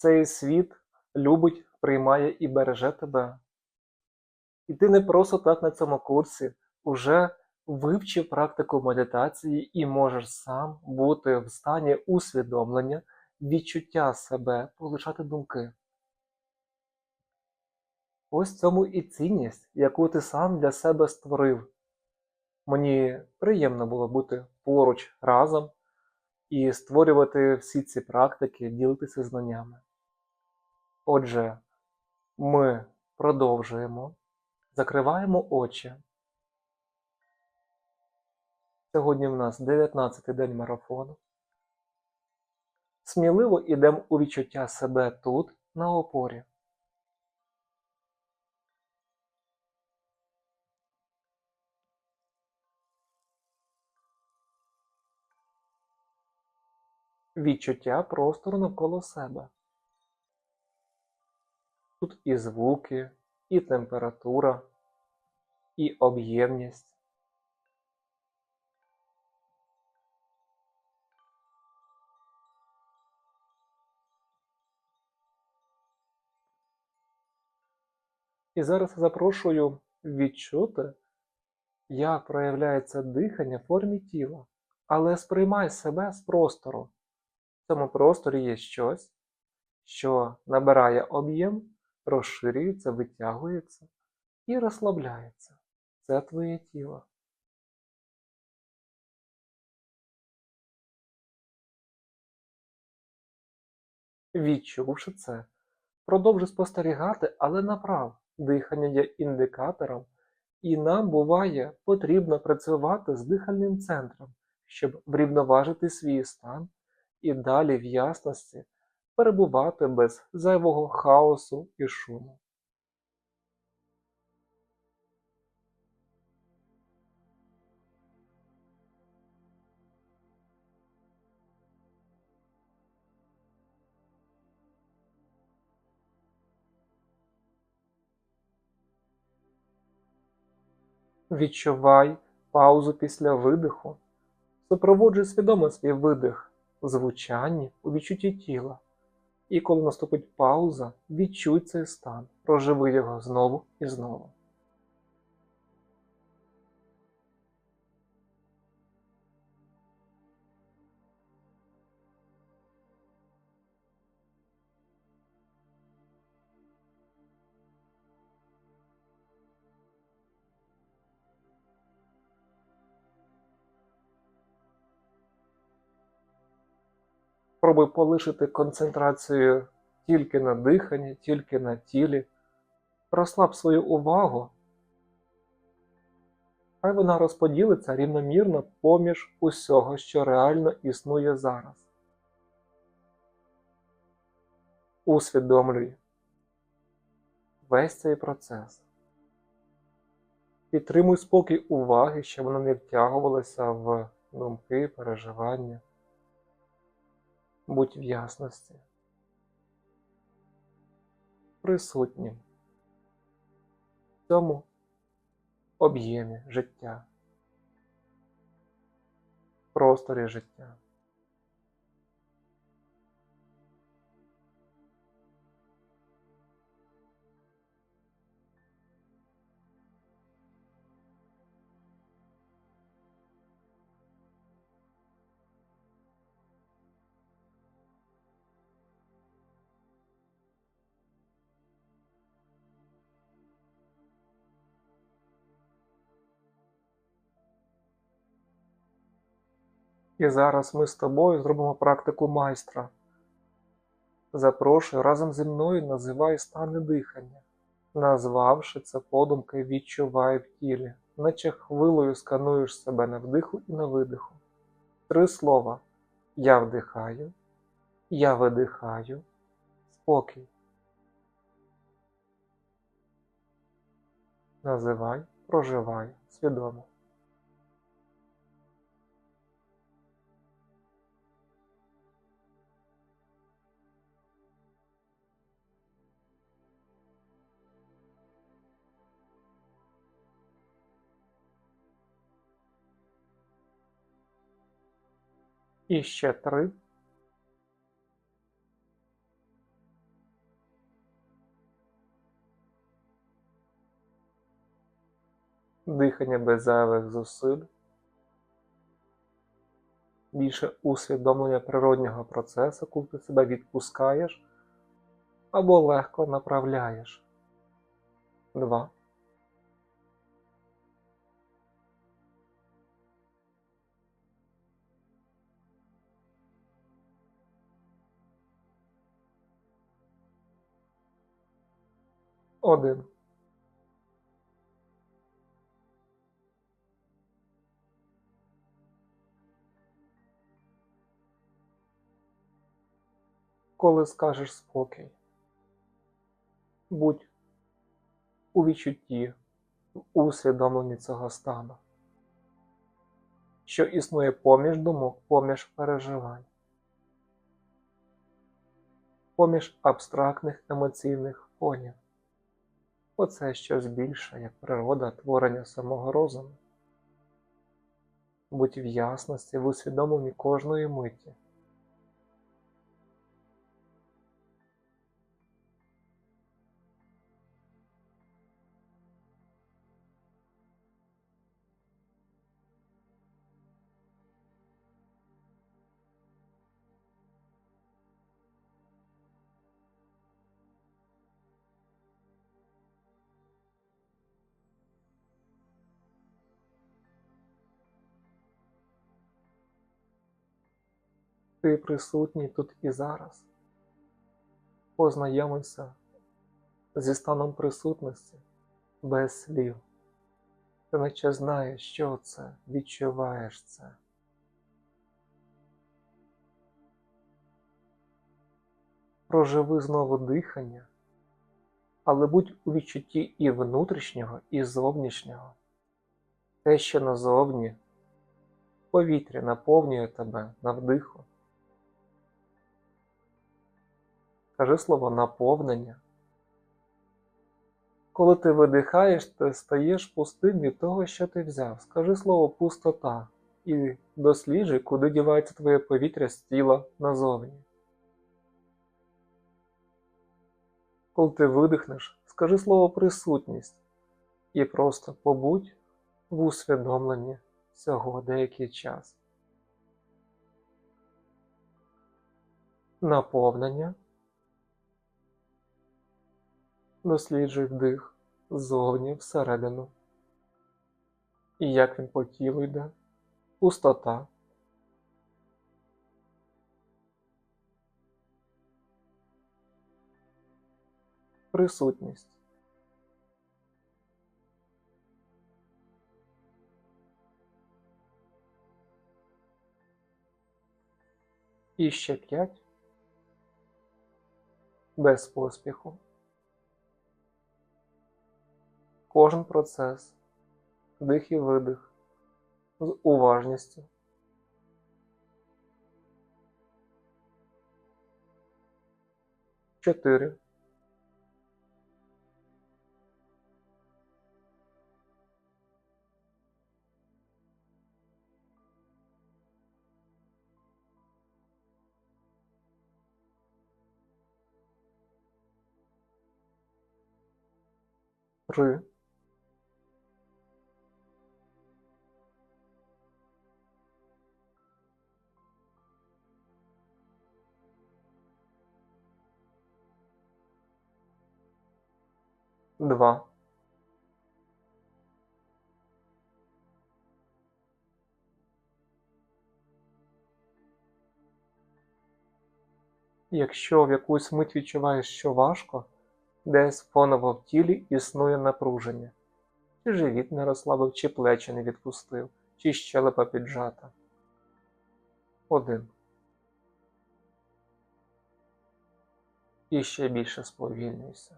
Цей світ любить, приймає і береже тебе. І ти не просто так на цьому курсі уже вивчив практику медитації і можеш сам бути в стані усвідомлення, відчуття себе, полишати думки. Ось цьому і цінність, яку ти сам для себе створив. Мені приємно було бути поруч разом і створювати всі ці практики, ділитися знаннями. Отже, ми продовжуємо, закриваємо очі. Сьогодні в нас 19-й день марафону. Сміливо йдемо у відчуття себе тут, на опорі. Відчуття простору навколо себе. Тут і звуки, і температура, і об'ємність. І зараз запрошую відчути, як проявляється дихання в формі тіла, але сприймай себе з простору. В цьому просторі є щось, що набирає об'єм, розширюється, витягується і розслабляється. Це твоє тіло. Відчувши це, продовжуй спостерігати, але направ. Дихання є індикатором, і нам буває потрібно працювати з дихальним центром, щоб врівноважити свій стан і далі в ясності перебувати без зайвого хаосу і шуму. Відчувай паузу після видиху. Супроводжуй свідомо свій видих у звучанні, у відчутті тіла. І коли наступить пауза, відчуй цей стан, проживи його знову і знову. Пробуй полишити концентрацію тільки на диханні, тільки на тілі. Розслаб свою увагу. Хай вона розподілиться рівномірно поміж усього, що реально існує зараз. Усвідомлюй весь цей процес. Підтримуй спокій уваги, щоб вона не втягувалася в думки, переживання будь в ясності, присутнім. В цьому об'ємі життя, просторі життя. І зараз ми з тобою зробимо практику майстра. Запрошую разом зі мною називай стани дихання. Назвавши це подумки, відчувай в тілі, наче хвилою скануєш себе на вдиху і на видиху. Три слова. Я вдихаю, я видихаю, спокій. Називай, проживай свідомо. І ще три. Дихання без зайвих зусиль. Більше усвідомлення природнього процесу, коли ти себе відпускаєш або легко направляєш. два. Один. Коли скажеш спокій, будь у відчутті, в усвідомленні цього стану, що існує поміж думок, поміж переживань, поміж абстрактних емоційних фонів. Оце щось більше, як природа творення самого розуму. Будь в ясності в усвідомленні кожної миті. Ти присутній тут і зараз. Познайомився зі станом присутності без слів. Ти наче знаєш, що це, відчуваєш це. Проживи знову дихання, але будь у відчутті і внутрішнього, і зовнішнього. Те, що назовні повітря наповнює тебе на вдиху. Кажи слово наповнення. Коли ти видихаєш, ти стаєш пустим від того, що ти взяв. Скажи слово пустота і досліджуй, куди дівається твоє повітря з тіла назовні. Коли ти видихнеш, скажи слово присутність і просто побудь в усвідомленні цього деякий час. Наповнення. Досліджуй вдих ззовні всередину. І як він по тілу йде, пустота. Присутність. І ще п'ять без поспіху. Кожен процес, дих і видих з уважністю. Чотири. Три. Два. Якщо в якусь мить відчуваєш, що важко, десь фоново в тілі існує напруження, чи живіт не розслабив, чи плечі не відпустив, чи щелепа піджата. Один. І ще більше сповільнюйся.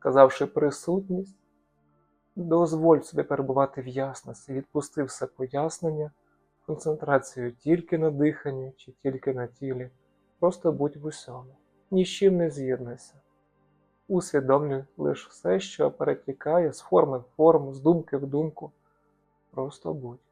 Сказавши присутність, дозволь собі перебувати в ясності, відпусти все пояснення, концентрацію тільки на диханні чи тільки на тілі. Просто будь в усьому, ні з чим не з'єднуйся. Усвідомлюй лише все, що перетікає з форми в форму, з думки в думку. Просто будь.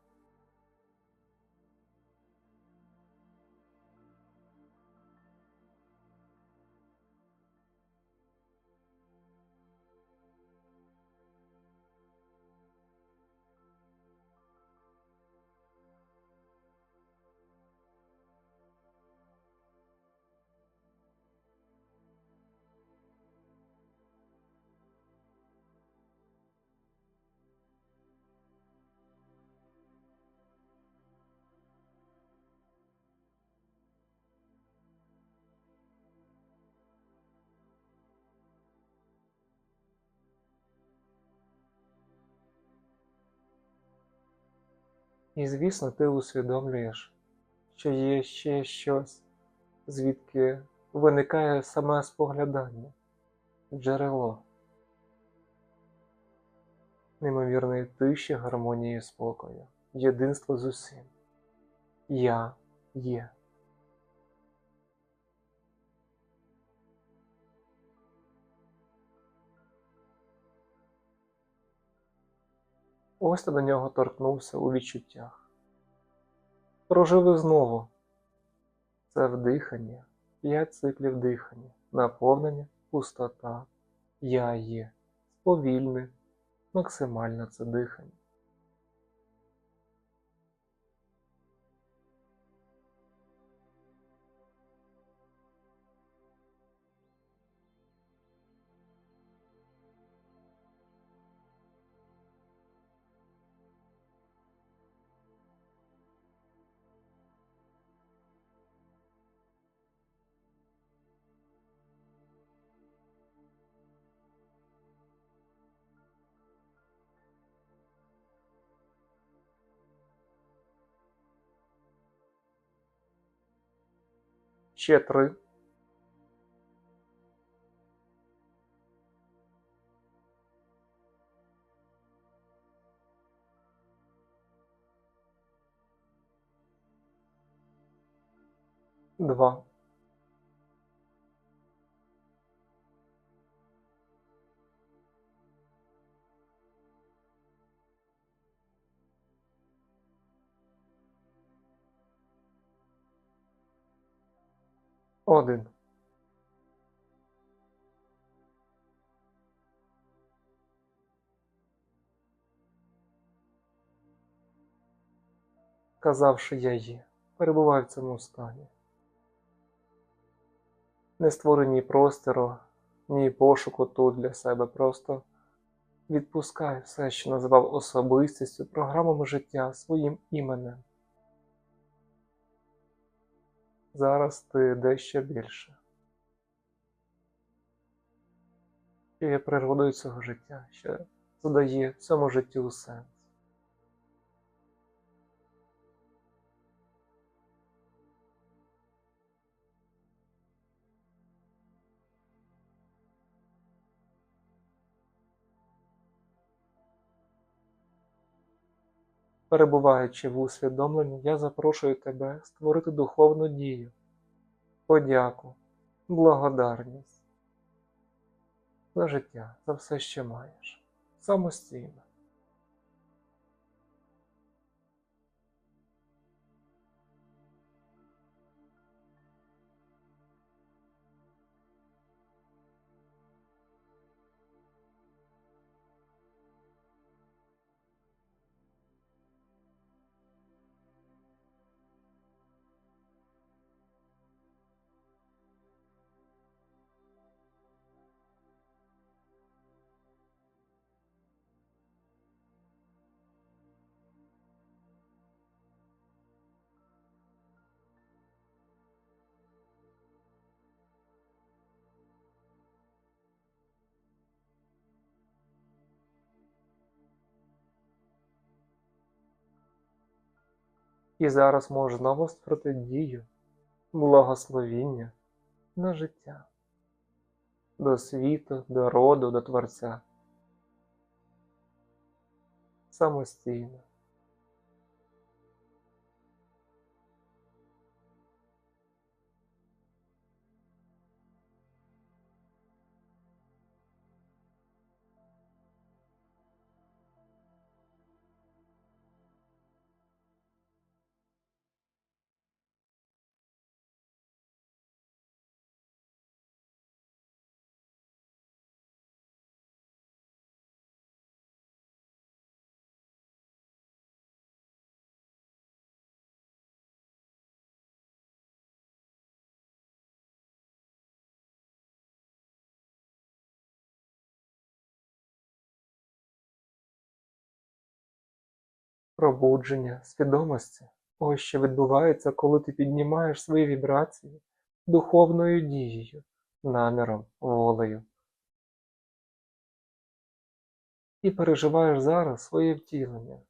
І, звісно, ти усвідомлюєш, що є ще щось, звідки виникає саме споглядання, джерело неймовірної тиші, гармонії спокою, єдинство з усім. Я є. Ось ти до нього торкнувся у відчуттях. Проживи знову. Це вдихання, п'ять циклів дихання, наповнення, пустота, я є, сповільне, максимальне це дихання. Ще три. Два. Один. Казавши я є, перебувай в цьому стані. Не створи ні простору, ні пошуку тут для себе. Просто відпускай все, що називав особистістю, програмами життя своїм іменем. Зараз ти дещо більше. Що є природою цього життя, що задає цьому життю сенс. Перебуваючи в усвідомленні, я запрошую тебе створити духовну дію, подяку, благодарність. За життя, за все, що маєш, самостійно. І зараз можна створити дію, благословіння на життя, до світу, до роду, до Творця. Самостійно. Пробудження свідомості. Ось що відбувається, коли ти піднімаєш свої вібрації духовною дією, наміром, волею. І переживаєш зараз своє втілення.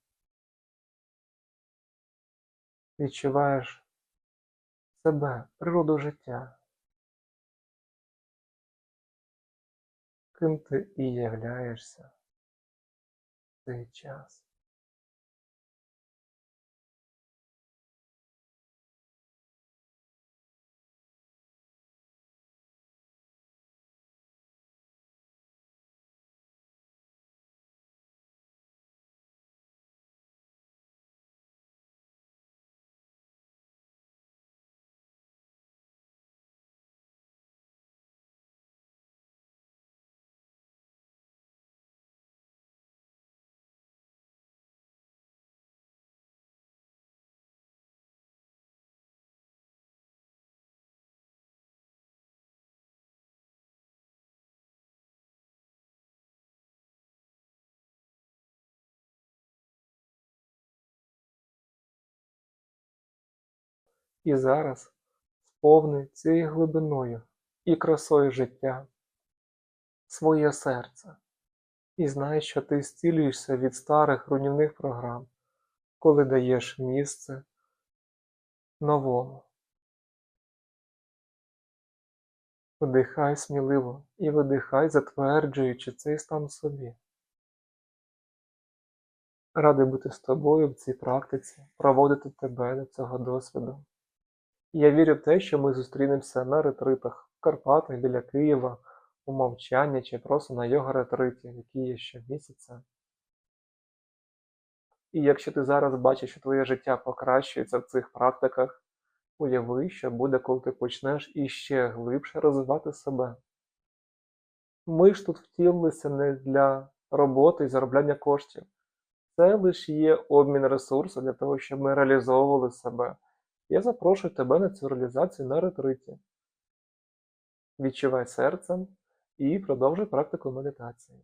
відчуваєш себе, природу життя, ким ти і являєшся в цей час. І зараз сповни цією глибиною і красою життя своє серце, і знай, що ти зцілюєшся від старих руйнівних програм, коли даєш місце новому. Вдихай сміливо і видихай, затверджуючи цей стан собі. Радий бути з тобою в цій практиці, проводити тебе до цього досвіду. Я вірю в те, що ми зустрінемося на ретритах в Карпатах біля Києва, у мовчанні чи просто на його ретриті, які є щомісяця. І якщо ти зараз бачиш, що твоє життя покращується в цих практиках, уяви, що буде, коли ти почнеш іще глибше розвивати себе. Ми ж тут втілилися не для роботи і заробляння коштів. Це лише є обмін ресурсу для того, щоб ми реалізовували себе. Я запрошую тебе на цю реалізацію на ретриті. Відчувай серцем і продовжуй практику медитації.